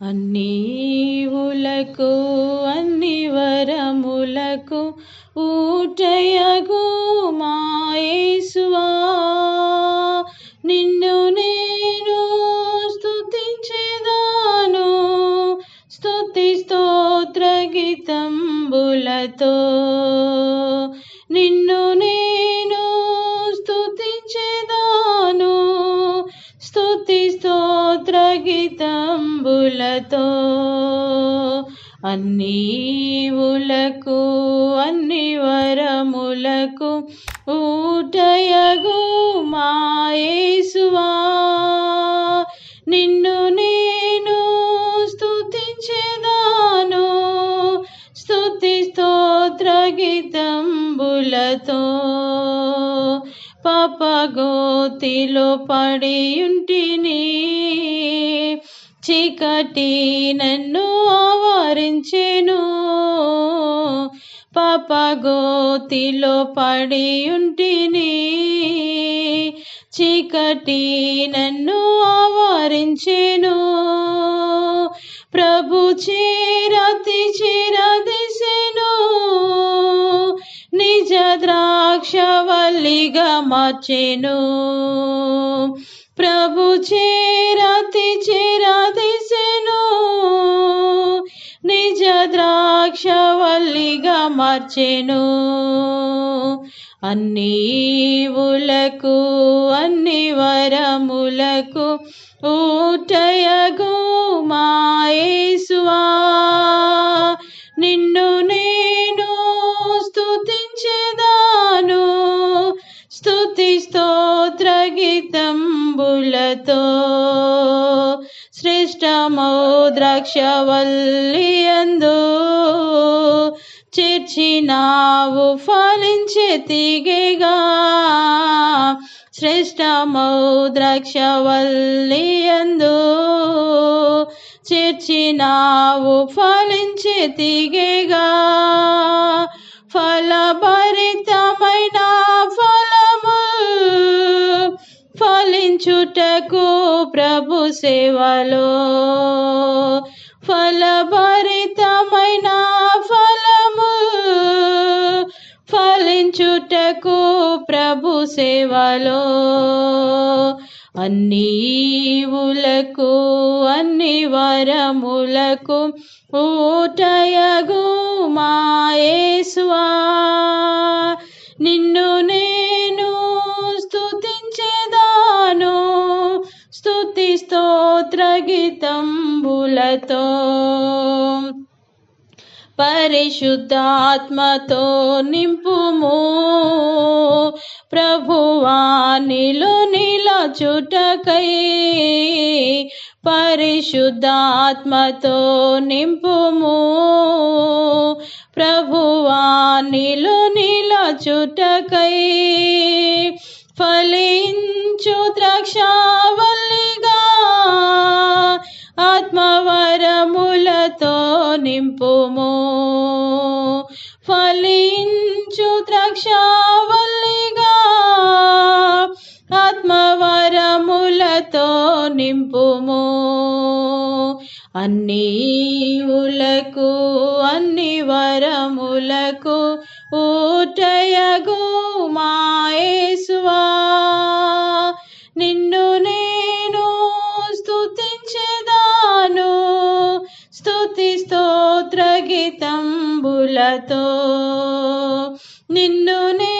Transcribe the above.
అన్నీవులకు అన్ని వరములకు ఊటయగు మాయేసువా నిన్ను నేను స్థుతించేదాను స్తుతి స్తోత్ర గీతంబులతో గీతంబులతో అన్ని ఉలకు అన్ని వరములకు ఊటయగు మాయేసువా నిన్ను నేను స్థుతించేదాను స్తుతి స్తోత్ర గీతంబులతో. పాపగోతిలో పడి ఉంటిని చీకటి నన్ను ఆవరించెను. పాపగోతిలో పడి ఉంటిని. చీకటి నన్ను ఆవరించెను. ప్రభు చేరతి చేరదిసెను నిజ ద్రాక్షవల్లిగా మార్చెను. ప్రభు చేరతి చే మార్చెను. అన్ని ఉలకు అన్ని వరములకు ఊటయగు మాయేసువా నిన్ను నేను స్తుతించేదాను. స్థుతి స్తోత్ర గీతంబులతో. శ్రేష్టమౌ ద్రాక్షవల్లి అందు చేర్చినావు ఫలించే తీగేగా. శ్రేష్టమౌ ద్రాక్షవల్లి అందు చేర్చినావు ఫలించే తీగేగా. ఫలభరితమైన ఫలము ఫలించుటకు ప్రభు సేవలో. ఫలభరి సేవలో అన్ని ఈవులకు అన్ని వరములకు ఊటయగు మాయేసువా నిన్ను నేను స్తుతించేదాను స్తుతి స్తోత్ర గీతంబులతో పరిశుద్ధాత్మతో నింపుము. ప్రభువానిలో నిలచుటకై పరిశుద్ధాత్మతో నింపుము. ప్రభువానిలో నిలచుటకై ఫలించు ద్రక్షావల్లిగా ఆత్మ వరములతో నింపుము. ఫలించు ద్రాక్షవల్లిగా ఆత్మవరములతో నింపుము. అన్ని ఉలకు అన్ని వరములకు ఊటయగు స్తుతి స్తోత్ర గీతంబులతో నిన్ను నే